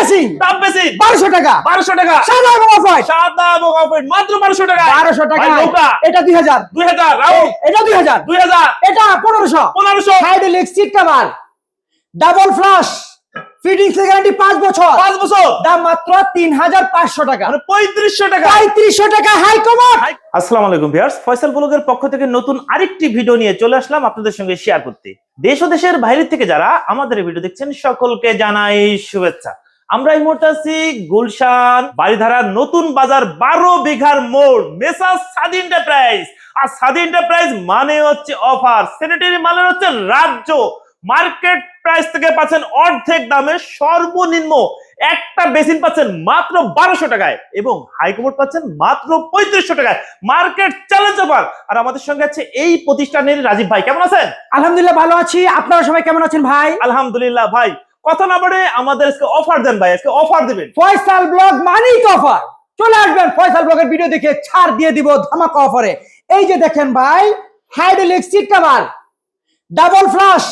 Basin টাকা। টাকা। সাদা এবং সাদা এবং মাত্র নৌকা। এটা এটা seat cover double flush fitting guarantee বছর। বছর। দাম মাত্র তিন হাজার পাঁচশো টাকা। মানে পঁয়ত্রিশশো টাকা। পঁয়ত্রিশশো টাকা হাই কমর আসসালামু আলাইকুম ভিউয়ার্স ফয়সাল ব্লগের পক্ষ থেকে নতুন আরেকটি ভিডিও নিয়ে চলে আসলাম আপনাদের সঙ্গে শেয়ার করতে। দেশ ও দেশের বাইরে থেকে যারা আমাদের ভিডিও দেখছেন সকলকে জানাই শুভেচ্ছা। আমরা এই মুহূর্তে আছি গুলশান বাড়িধারার নতুন বাজার বারো বিঘার মোড় মেসা সাদি এন্টারপ্রাইজ আর সাদি এন্টারপ্রাইজ মানে হচ্ছে অফার স্যানিটারি মানে হচ্ছে রাজ্য। মার্কেট প্রাইস থেকে পাচ্ছেন অর্ধেক দামে সর্বনিম্ন একটা বেসিন পাচ্ছেন মাত্র বারোশো টাকায় এবং হাইকোর্ট পাচ্ছেন মাত্র পঁয়ত্রিশশো টাকায়। মার্কেট চ্যালেঞ্জ অফার আর আমাদের সঙ্গে আছে এই প্রতিষ্ঠানের রাজীব ভাই। কেমন আছেন? আলহামদুলিল্লাহ ভালো আছি। আপনারা সবাই কেমন আছেন ভাই? আলহামদুলিল্লাহ ভাই। কথা না বলে আমাদের আজকে অফার দেন ভাই আজকে অফার দিবেন। ফয়সাল ব্লগ মানেই তো অফার চলে আসবেন ফয়সাল ব্লগের ভিডিও দেখে ছাড় দিয়ে দিব ধামাকা অফারে এই যে দেখেন ভাই hydraulic seat cover double flush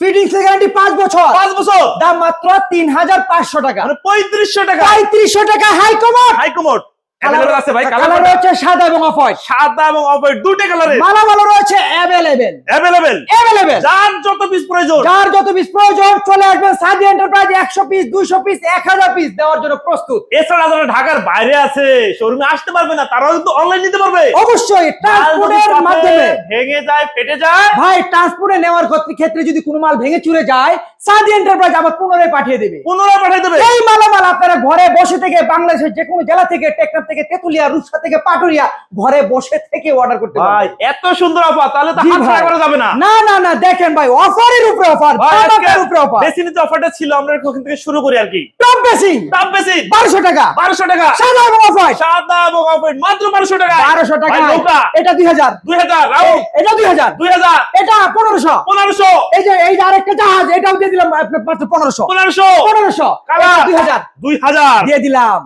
fitting guarantee পাঁচ বছর। পাঁচ বছর। দাম মাত্র তিন হাজার পাঁচশো টাকা। মানে পঁয়ত্রিশশো টাকা। পঁয়ত্রিশশো টাকা হাই কমর হাইকোর্ট অ্যাভেলেবল আছে ভাই কালার কালার রয়েছে সাদা এবং অফার। সাদা এবং অফার দুটো কালারে মালামাল রয়েছে অ্যাভেলেবেল অ্যাভেলেবেল অ্যাভেলেবেল যার যত পিস প্রয়োজন। যার যত পিস প্রয়োজন চলে আসবেন সাদি এন্টারপ্রাইজ একশো পিস দুইশো পিস এক হাজার পিস দেওয়ার জন্য প্রস্তুত। এছাড়া যারা ঢাকার বাইরে আছে শোরুমে আসতে পারবে না তারাও কিন্তু অনলাইন নিতে পারবে। অবশ্যই ট্রান্সপোর্টের মাধ্যমে। ভেঙে যায় ফেটে যায়। ভাই ট্রান্সপোর্টে নেওয়ার ক্ষেত্রে- ক্ষেত্রে যদি কোনো মাল ভেঙে চুরে যায় সাদি এন্টারপ্রাইজ আবার পুনরায় পাঠিয়ে দেবে। পুনরায় পাঠিয়ে দেবে। এই মালামাল আপনারা ঘরে বসে থেকে বাংলাদেশের যে কোনো জেলা থেকে টেকনাফ থেকে তেতুলিয়া রূপসা থেকে পাটুরিয়া ঘরে বসে থেকে অর্ডার করতে ভাই এত সুন্দর অফার তাহলে তো হাত ছাড়া করা যাবে না। না না না দেখেন ভাই অফারের উপরে অফার ধামাকার উপরে অফার বেশি যে অফারটা ছিল আমরা ওখান থেকে শুরু করি আর কি। টপ বেসিং দাম বেশি। বারোশো টাকা। বারোশো টাকা। সাদা এবং অফার। সাদা এবং অফার মাত্র বারোশো টাকা। বারোশো টাকা। ভাই, নৌকা। এটা দুই হাজার। দুই হাজার রাউন্ড এটা দুই হাজার। দুই হাজার। এটা পনেরোশো। পনেরোশো। এই যে এই যে আরেকটা জাহাজ এটাও দিয়ে দিলাম আপনার মাত্র পনেরোশো। পনেরোশো। পনেরোশো। কালার দুই হাজার। দুই হাজার। দিয়ে দিলাম।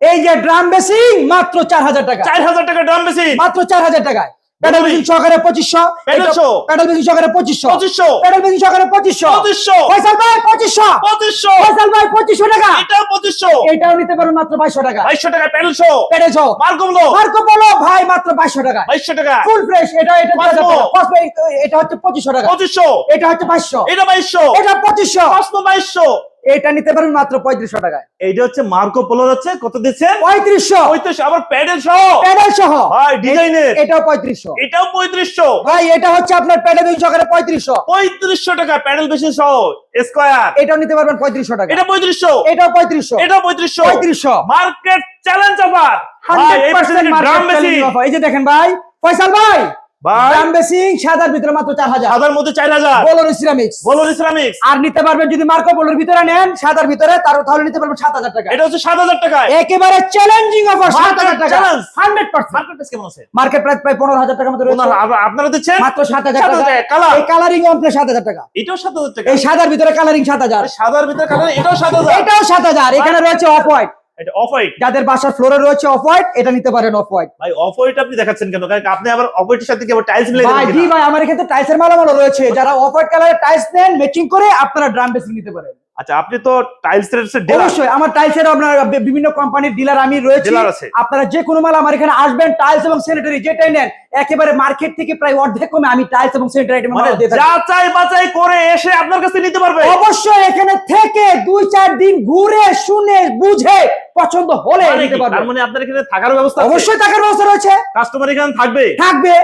এই যে ড্রাম বেসিং মাত্র চার হাজার টাকা। চার হাজার টাকা ড্রাম বেশি মাত্র চার হাজার টাকায় প্যাডেল বেসিং সহকারে পঁচিশশো। প্যাডেলশো। প্যাডেল বেসিং সহকারে পঁচিশশো। পঁচিশশো। প্যাডেল বেসিং সহকারে পঁচিশশো। পঁচিশশো। ফয়সাল ভাই পঁচিশশো। পঁচিশশো। ফয়সাল ভাই পঁচিশশো টাকা। এটাও পঁচিশশো। এটাও নিতে পারবেন মাত্র বাইশশো টাকা। বাইশশো টাকা প্যাডেল মার্কো বলো। ভাই মাত্র বাইশশো টাকা। বাইশশো টাকা। ফুল ফ্রেশ এটা এটা এটা হচ্ছে পঁচিশশো টাকা। পঁচিশশো। এটা হচ্ছে বাইশশো। এটা বাইশশো। এটা পঁচিশশো। পাঁচশো বাইশশো। এটা নিতে পারবেন মাত্র পঁয়ত্রিশশো টাকায়। এইটা হচ্ছে মার্কো পোলো হচ্ছে কত দিচ্ছেন পঁয়ত্রিশশো। পঁয়ত্রিশ আবার প্যাডেল সহ? প্যাডেল সহ ভাই, ডিজাইনের। এটাও পঁয়ত্রিশশো। এটাও পঁয়ত্রিশশো? ভাই এটা হচ্ছে আপনার প্যাডেল বেসিং সহকারে পঁয়ত্রিশশো। পঁয়ত্রিশশো টাকা প্যাডেল বেশি সহ স্কোয়ার। এটাও নিতে পারবেন পঁয়ত্রিশশো টাকা। এটা পঁয়ত্রিশশো? এটাও পঁয়ত্রিশশো। এটাও পঁয়ত্রিশশো? পঁয়ত্রিশশো। Market challenge offer hundred percent এই যে দেখেন ভাই ফয়সাল ভাই। সাদার ভিতরে মাত্র চার হাজার। সাদার মধ্যে চার হাজার। বলোর সিরামিক্স বলো ইসলামিক্স আর নিতে পারবেন যদি মার্কো পোলোর ভিতরে নেন সাদার ভিতরে তার তাহলে নিতে পারবেন সাত হাজার টাকা। এটা হচ্ছে সাত হাজার টাকায়। একেবারে চ্যালেঞ্জিং অফার সাত হাজার টাকা। হান্ড্রেড পার্সেন্ট মার্কেট প্রাইস কেমন আছে? মার্কেট প্রাইস প্রায় পনেরো হাজার টাকার মতো রয়েছে। ওনারা- আপনারা দিচ্ছেন? মাত্র সাত হাজার টাকা। কালার। এই কালারিং অমপ্লে সাত হাজার টাকা। এটাও সাত হাজার টাকা। এই সাদার ভিতরে কালারিং সাত হাজার। সাদার ভিতরে কালার এটাও সাত হাজার। এটাও সাত হাজার। এখানে রয়েছে অফ হোয়াইট এটা অফ হোয়াইট যাদের বাসার ফ্লোরে রয়েছে অফ হোয়াইট এটা নিতে পারেন অফ হোয়াইট ভাই অফ হোয়াইট আপনি দেখাচ্ছেন কেন? কারণ আপনি আবার অফ হোয়াইটের সাথে কি আবার টাইলস মিলে ভাই জি ভাই আমার এখানে টাইলসের মালামাল রয়েছে। যারা অফ হোয়াইট কালারের টাইলস নেন ম্যাচিং করে আপনারা ড্রাম বেসিং নিতে পারেন। আচ্ছা আপনি তো টাইলস এর অবশ্যই আমার টাইলসের আপনার বিভিন্ন কোম্পানির ডিলার আমি রয়েছে। আপনারা যে কোনো মাল আমার এখানে আসবেন টাইলস এবং স্যানিটারি যেটাই নেন একেবারে মার্কেট থেকে প্রায় অর্ধেক কমে আমি টাইলস এবং স্যানিটারি মানে থাকি। যাচাই বাছাই করে এসে আপনার কাছে নিতে পারবে। অবশ্যই এখানে থেকে দুই চার দিন ঘুরে শুনে বুঝে পছন্দ হলে মানে নিতে পারবে। মানে আপনার এখানে থাকার ব্যবস্থা অবশ্যই টাকার ব্যবস্থা রয়েছে। কাস্টমার এখানে থাকবে? থাকবে।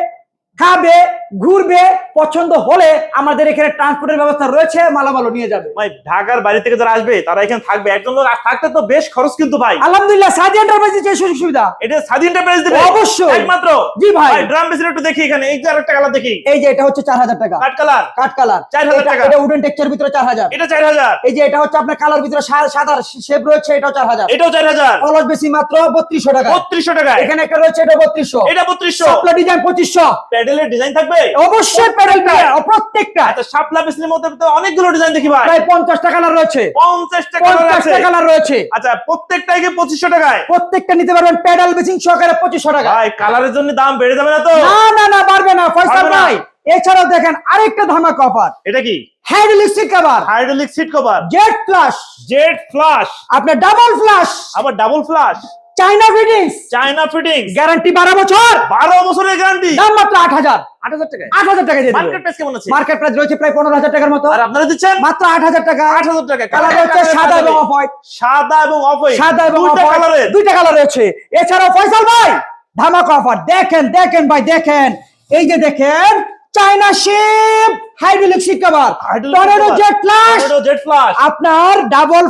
খাবে ঘুরবে পছন্দ হলে আমাদের এখানে ট্রান্সপোর্টের ব্যবস্থা রয়েছে মালামালও নিয়ে যাবে। ভাই ঢাকার বাইরে থেকে যারা আসবে তারা এখানে থাকবে। একজন লোক থাকতে তো বেশ খরচ কিন্তু ভাই। আলহামদুলিল্লাহ সাদি এন্টারপ্রাইজের যে সুযোগ সুবিধা। এটা স্বাধীন প্রাইস দিবে। অবশ্যই। একমাত্র। জি ভাই। ভাই ড্রাম বেসিন একটু দেখি এখানে। এই যে আরেকটা কালার দেখি। এই যে এটা হচ্ছে চার হাজার টাকা। কাট কালার কাঠ কালার 4,000 টাকা। এটা উডেন টেক্সচার ভিতরে চার হাজার। এটা চার হাজার। এই যে এটা হচ্ছে আপনার কালার ভিতরে সাদা শেপ রয়েছে এটাও চার হাজার। এটাও চার হাজার। অলস বেশি মাত্র বত্রিশশো টাকা। বত্রিশশো টাকায়। এখানে একটা রয়েছে এটা বত্রিশশো। এটা বত্রিশশো। সাপলা ডিজাইন পঁচিশশো। প্যাডেলের ডিজাইন থাকবে? অবশ্যই প্যাডেল প্রত্যেকটা। আচ্ছা শাপলা বেসিনের মধ্যে তো অনেকগুলো ডিজাইন দেখি ভাই। প্রায় পঞ্চাশটা কালার রয়েছে। পঞ্চাশটা কালার আছে। পঞ্চাশটা কালার রয়েছে। আচ্ছা প্রত্যেকটাই কি পঁচিশশো টাকায়? প্রত্যেকটা নিতে পারবেন প্যাডাল বেসিং সহকারে পঁচিশশো টাকা। ভাই কালারের জন্য দাম বেড়ে যাবে না তো? না না না পারবে না। ফয়সাল ভাই এছাড়াও দেখেন আরেকটা ধামাকা অফার এটা কি? Hydraulic seat cover hydraulic seat cover jet flush jet flush আপনার ডাবল ফ্লাশ আবার double flush China fittings China fittings guarantee বারো বছর। বারো বছরের গ্যারান্টি দাম মাত্র আট হাজার। আট হাজার টাকা আট হাজার টাকা দিয়ে দেবো। মার্কেট প্রাইস কেমন আছে? মার্কেট প্রাইস রয়েছে প্রায় পনেরো হাজার টাকার মতো। আর আপনারা দিচ্ছেন? মাত্র আট হাজার টাকা। আট হাজার টাকা। কালার সাদা এবং অফ হোয়াইট সাদা এবং অফ হোয়াইট সাদা এবং দুইটা off-white, কালারের দুইটা কালার রয়েছে। এছাড়াও ফয়সাল ভাই ধামাকা অফার দেখেন দেখেন ভাই দেখেন। এই যে দেখেন China sheep hydraulic cover tornado jet flush jet flush আপনার ডাবল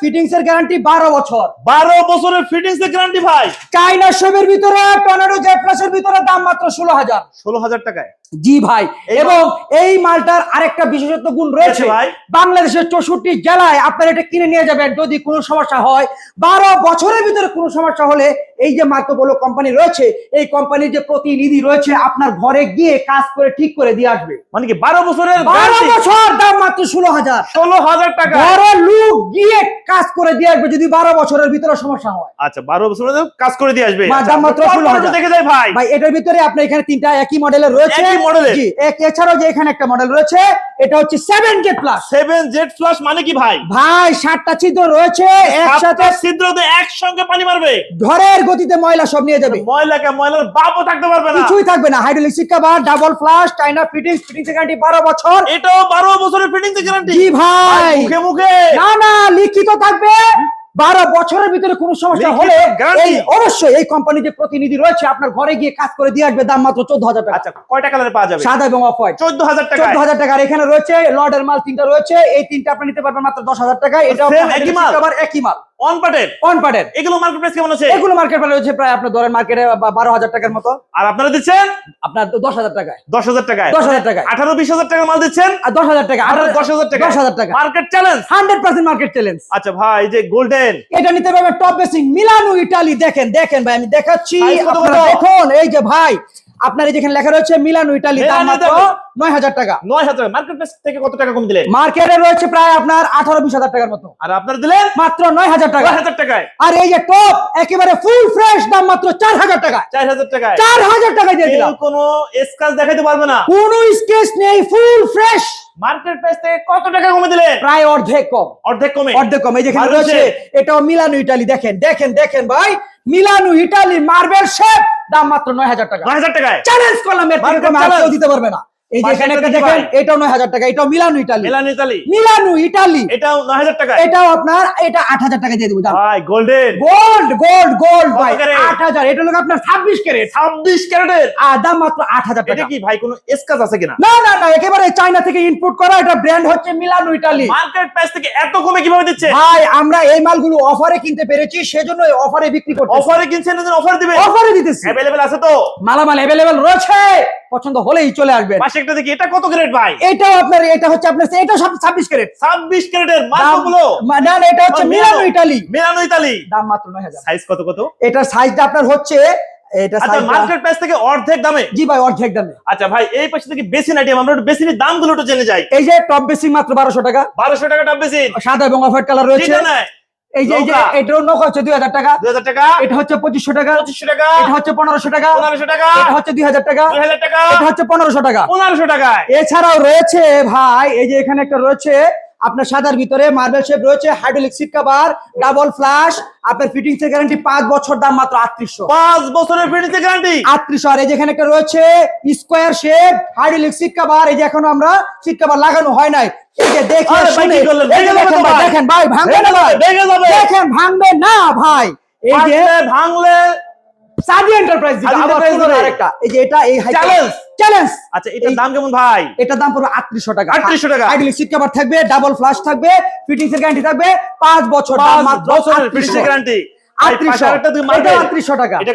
ফিটিংস এর গ্যারান্টি বারো বছর। বারো বছরের ফিটিংস এর গ্যারান্টি ভাই। চাইনা শেপের ভিতরে টর্নেডো জেট ভিতরে দাম মাত্র টাকায়। জি ভাই এবং এই মালটার আরেকটা বিশেষত্ব গুণ রয়েছে। ভাই? বাংলাদেশের চৌষট্টি জেলায় আপনারা এটা কিনে নিয়ে যাবেন। যদি কোনো সমস্যা হয় বারো বছরের ভিতরে কোনো সমস্যা হলে এই যে মার্কোপোলো কোম্পানি রয়েছে এই কোম্পানির যে প্রতিনিধি রয়েছে আপনার ঘরে গিয়ে কাজ করে ঠিক করে দিয়ে আসবে। মানে কি বারো বছরের বারো বছর দাম মাত্র ষোলো হাজার। ষোলো হাজার টাকা। ঘরে লোক গিয়ে কাজ করে দিয়ে আসবে যদি বারো বছরের ভিতরে সমস্যা হয়। আচ্ছা বারো বছরের কাজ করে দিয়ে আসবে। আচ্ছা, দাম মাত্র পরপর 16,000 একটু দেখে যাই ভাই? ভাই এটার ভিতরে আপনার এখানে তিনটা একই মডেলের রয়েছে। একই? এছাড়াও যে এখানে একটা মডেল রয়েছে এটা হচ্ছে seven Z plus seven jet flush মানে কি ভাই? ভাই সাতটা ছিদ্র রয়েছে একসাথে ছিদ্রতে একসঙ্গে পানি মারবে। ঘরের গতিতে ময়লা সব নিয়ে যাবে। ময়লাকে ময়লার বাপও থাকতে পারবে না। কিছুই থাকবে না। Hydraulic seat cover double flush China fittings fittings guarantee বারো বছর। এটাও বারো বছরের ফিটিংস গ্যারান্টি জি ভাই। মুখে মুখে। না না লিখিত থাকবে। বারো বছরের ভিতরে কোনো সমস্যা হলে এই অবশ্যই এই কোম্পানি যে প্রতিনিধি রয়েছে আপনার ঘরে গিয়ে কাজ করে দিয়ে আসবে দাম মাত্র চোদ্দ হাজার টাকা। আচ্ছা কয়টা কালারে পাওয়া যাবে? সাদা এবং অফ হোয়াইট। চোদ্দ হাজার টাকা চোদ্দ হাজার টাকা এখানে রয়েছে লর্ডের মাল তিনটা রয়েছে এই তিনটা আপনি নিতে পারবেন মাত্র দশ হাজার টাকা এটা একই মাল? একই মাল। অন পাটের অন পার্টের এগুলো মার্কেট প্রাইস কেমন আছে? এগুলো মার্কেট ভ্যালু হচ্ছে প্রায় আপনার ধরেন মার্কেটে বারো হাজার টাকার মতো। আর আপনারা দিচ্ছেন? আপনার তো দশ হাজার টাকায়। দশ হাজার টাকায়। টাকার মাল দিচ্ছেন? আর দশ হাজার টাকা আঠারো দশ হাজার টাকা টাকা market challenge hundred percent market challenge আচ্ছা ভাই এই যে গোল্ডেন এটা নিতে পারবে টপ বেসিং মিলানো ইটালি দেখেন দেখেন ভাই আমি দেখাচ্ছি। আপনারা দেখুন এই যে ভাই আপনার যেখানে লেখা রয়েছে মিলানো ইটালি দাম মাত্র ইটালি। নয় হাজার টাকা। নয় হাজার মার্কেট প্রাইস থেকে কত টাকা কম দিলেন? মার্কেটে রয়েছে প্রায় আপনার আঠারো বিশ হাজার টাকার মতো। আর আপনারা দিলেন? মাত্র নয় হাজার টাকা। নয় হাজার টাকায়। আর এই যে টপ একেবারে ফুল ফ্রেশ দাম মাত্র চার হাজার টাকা। চার হাজার টাকায়। চার হাজার টাকা দিয়ে দিলাম। কোনো স্কেচ দেখাইতে পারবে না। কোনো স্কেচ নেই ফুল ফ্রেশ মার্কেট প্রাইস থেকে কত টাকা কমে দিলেন? প্রায় অর্ধেক কম। অর্ধেক কমে। অর্ধেক কম। এই যেখানে রয়েছে। এটাও মিলানো ইটালি। দেখেন দেখেন দেখেন ভাই। মিলানো ইটালি মার্বেল শেপ দাম মাত্র নয় হাজার টাকা। নয় হাজার টাকায়। চ্যালেঞ্জ করলাম এর দিতে পারবে না। এই যে এখানে একটা দেখেন। এটাও টাকা এটাও Milano Italy. Milan Italy. Milano Italy. এটাও নয় হাজার এটাও আপনার এটা আট হাজার টাকা দিয়ে দেবো ভাই গোল্ডেন। গোল্ড গোল্ড গোল্ড ভাই ক্যারেট? আট হাজার। এটা হলো আপনার ছাব্বিশ ক্যারেট? ছাব্বিশ ক্যারেটের? আর দাম মাত্র আট হাজার এটা টাকা। কি ভাই কোনো স্কাচ আছে কিনা? না না না একেবারে চায়না থেকে ইনপুট করা এটা ব্র্যান্ড হচ্ছে মিলানো ইটালি। মার্কেট প্রাইস থেকে এত কমে কীভাবে দিচ্ছে? ভাই আমরা এই মালগুলো অফারে কিনতে পেরেছি সেজন্য অফারে বিক্রি করতে অফারে কিনছেন অফার দিবে অফারে দিতেছি। আছে তো? মালামাল রয়েছে। পছন্দ হলেই চলে আসবেন। পাশে একটা দেখি এটা কত গ্রেড ভাই? এটাও আপনার এটা হচ্ছে আপনার এটা সব ছাব্বিশ ক্যারেট। ছাব্বিশ ক্যারেটের দাম মার্কগুলো না না, এটা হচ্ছে মিলানো মিলানো। ইতালি। দাম মাত্র নয় হাজার। সাইজ কত কত? এটা সাইজটা আপনার হচ্ছে এটা আচ্ছা মার্কেট প্রাইস থেকে অর্ধেক দামে? জি ভাই অর্ধেক দামে। আচ্ছা ভাই এই পাশে থেকে বেসিন আইটেম আমরা একটু বেসিনের দামগুলো একটু জেনে যাই। এই যে টপ বেসিং মাত্র বারোশো টাকা। বারোশো টাকা টপ বেসিন। সাদা এবং অফার কালার রয়েছে। আছে এই যে। এটার নৌকা। হচ্ছে দুই হাজার টাকা। দুই হাজার টাকা। এটা হচ্ছে পঁচিশশো টাকা। পঁচিশশো টাকা। এটা হচ্ছে পনেরোশো টাকা। পনেরোশো টাকা। এটা হচ্ছে দুই হাজার টাকা। দুই হাজার টাকা। এটা হচ্ছে পনেরোশো টাকা। পনেরোশো টাকা এছাড়াও রয়েছে ভাই এই যে এখানে একটা রয়েছে আপনার সাদার ভিতরে মার্বেল শেপ রয়েছে hydraulic seat cover double flush আপনার ফিটিংস এর গ্যারান্টি পাঁচ বছর দাম মাত্র আটত্রিশশো। পাঁচ বছরের ফিটিংস এর গ্যারান্টি আটত্রিশশো। আর এই যেখানে একটা রয়েছে square shape hydraulic seat cover এই যে এখনও আমরা সিট কভার লাগানো হয় নাই। এই যে দেখে আরে ভাই, শুনে দেখেন ভাই। দেখেন ভাঙবে না ভাই। যাবে দেখেন ভাঙবে না ভাই। এই যে ভাঙলে সাদি এন্টারপ্রাইজ সাদি আবার ধরে। আরেকটা। এই যে এটা এই Challenge। চ্যালেঞ্জ আচ্ছা এটার দাম কেমন ভাই? এটার দাম পড়বে আটত্রিশশো টাকা। 3800 টাকা। হাইড্রোলিক সিট কভার থাকবে ডাবল ফ্লাশ থাকবে ফিটিংস এর গ্যারান্টি থাকবে পাঁচ বছর দাম মাত্র বছরের ফিটিংস 3800 গ্যারান্টি আটত্রিশশো। এটা আটত্রিশশো টাকা। এটা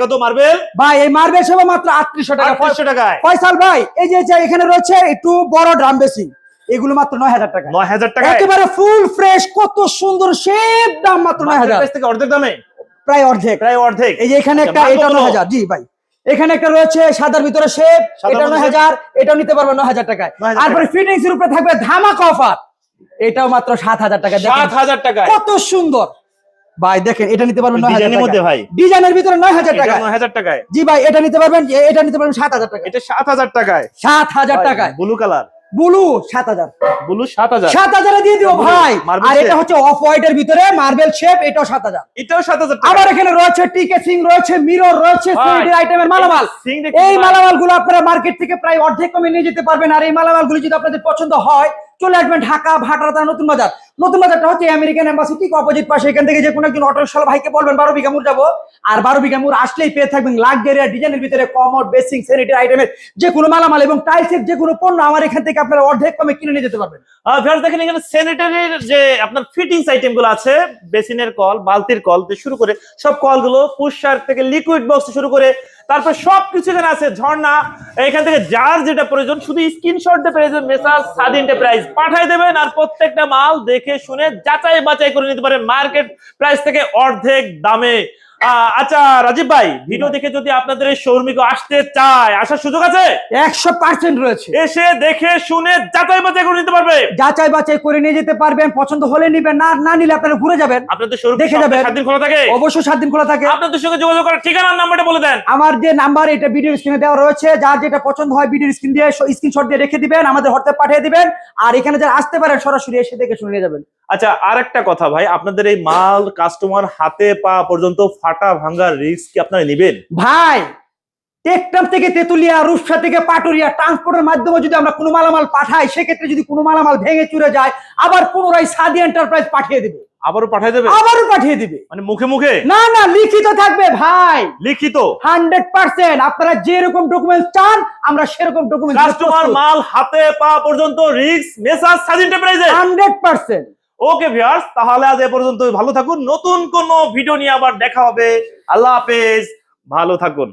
ভাই এই মার্বেল সেবা মাত্র আটত্রিশশো টাকা। আটশো টাকায়। ফয়সাল ভাই এই যে যে এখানে রয়েছে একটু বড় ড্রাম বেসিং এগুলো মাত্র নয় হাজার টাকা নয় হাজার টাকা একেবারে ফুল ফ্রেশ কত সুন্দর শেপ দাম মাত্র নয় হাজার। থেকে অর্ধেক দামে? প্রায় অর্ধেক। প্রায় অর্ধেক। এই যে এখানে আচ্ছা, একটা এটা নয় হাজার। জি ভাই। এখানে একটা রয়েছে সাদার ভিতরে শেপ এটা নয় হাজার এটাও নিতে পারবে নয় হাজার টাকায়। তারপরে ফিটিংস এর উপরে থাকবে ধামাকা অফার এটাও মাত্র সাত হাজার টাকা সাত হাজার টাকা কত সুন্দর। ভাই দেখেন এটা নিতে পারবেন নয় হাজার ডিজাইনের মধ্যে ভাই। ডিজাইনের ভিতরে নয় হাজার টাকা নয় হাজার টাকায়। জি ভাই এটা নিতে পারবেন এটা নিতে পারবেন সাত হাজার টাকা এটা সাত হাজার টাকায়। সাত হাজার টাকায়। ব্লু কালার ব্লু সাত হাজার। ব্লু সাত হাজার। সাত হাজারে দিয়ে দিও ভাই। আর এটা হচ্ছে অফ হোয়াইট এর ভিতরে মার্বেল শেপ এটাও সাত হাজার। এটাও সাত হাজার টাকা। আবার এখানে রয়েছে টিকে সিং রয়েছে মিরর রয়েছে সিডি আইটেমের মালামাল। এই। মালামালগুলো আপনারা মার্কেট থেকে প্রায় অর্ধেক কমে নিয়ে যেতে পারবেন। আর এই মালামালগুলো যদি আপনাদের পছন্দ হয় চলে আসবেন ঢাকা ভাটারা নতুন বাজার। নতুন বাজারটা হচ্ছে আমেরিকান এম্বাসি ঠিক অপোজিট পাশে। এখান থেকে যে কোনো একজন অটো রিক্সা ভাইকে বলবেন, বারো বিঘা মুর যাব। আর বারো বিঘা মুর আসলেই পেয়ে থাকবেন আর ডিজাইনের ভিতরে কমোড বেসিং স্যানিটারি আইটেমের যে কোনো মালামাল এবং টাইলসের যে কোনো পণ্য আমার এখান থেকে আপনারা অর্ধেক কমে কিনে নিয়ে যেতে পারবেন। দেখেন এখানে স্যানিটারির যে আপনার ফিটিংস আইটেমগুলো আছে বেসিনের কল, বালতির কল শুরু করে সব কলগুলো পুষার থেকে লিকুইড বক্স শুরু করে তারপর সবকিছু এখানে আছে, ঝর্ণা। এখান থেকে যার যেটা প্রয়োজন, শুধু স্ক্রিনশট প্রয়োজন মেসাজ স্বাধীন প্রাইস পাঠাই দেবেন আর প্রত্যেকটা মাল দেখে শুনে যাচাই বাচাই করে নিতে পারেন মার্কেট প্রাইস থেকে অর্ধেক দামে। আচ্ছা রাজীব ভাই ভিডিও দেখে যদি আপনাদের শৌর্মিকে আসতে চায় আসার সুযোগ আছে? একশো পার্সেন্ট রয়েছে। এসে দেখে শুনে যাচাই বাছাই করে নিতে পারবে। যাচাই বাছাই করে নিয়ে যেতে পারবেন পছন্দ হলে নিবেন না না নিলে আপনারা ঘুরে যাবেন। আপনাদের শোরুম দেখে যাবেন। সাত দিন খোলা থাকে। অবশ্যই সাত দিন খোলা থাকে। আপনাদের সঙ্গে যোগাযোগ করার ঠিকানার নাম্বারটা বলে দেন। আমার যে নাম্বার এটা ভিডিও স্ক্রিনে দেওয়া রয়েছে। যার যেটা পছন্দ হয় ভিডিও স্ক্রিন দিয়ে স্ক্রিনশট দিয়ে রেখে দিবেন আমাদের হোয়াটসঅ্যাপ পাঠিয়ে দিবেন। আর এখানে যারা আসতে পারেন সরাসরি এসে দেখে শুনে নিয়ে যাবেন। আচ্ছা আর একটা কথা ভাই আপনাদের এই মাল কাস্টমার হাতে পা পর্যন্ত ফাটা ভাঙার রিস্ক কি আপনারা নেবেন? ভাই টেকটাম থেকে তেতুলিয়া রূপসা থেকে পাটুরিয়া ট্রান্সপোর্টের মাধ্যমে যদি আমরা কোনো মালামাল পাঠাই সেক্ষেত্রে যদি কোনো মালামাল ভেঙে চুরে যায় আবার পুনরায় সাদি এন্টারপ্রাইজ পাঠিয়ে দেবে। আবারও পাঠিয়ে দেবে? আবারও পাঠিয়ে দিবে। মানে মুখে মুখে? না না লিখিত থাকবে ভাই। লিখিত? হান্ড্রেড পার্সেন্ট আপনারা যেরকম ডকুমেন্ট চান আমরা সেরকম ডকুমেন্ট কাস্টমার মাল হাতে পা পর্যন্ত রিস্ক মেসাজ স্বাধীন প্রাইজে হান্ড্রেড পার্সেন্ট ওকে ভিউয়ার্স তাহলে আজ এ পর্যন্ত ভালো থাকুন। নতুন কোন ভিডিও নিয়ে আবার দেখা হবে। আল্লাহ হাফেজ। ভালো থাকুন।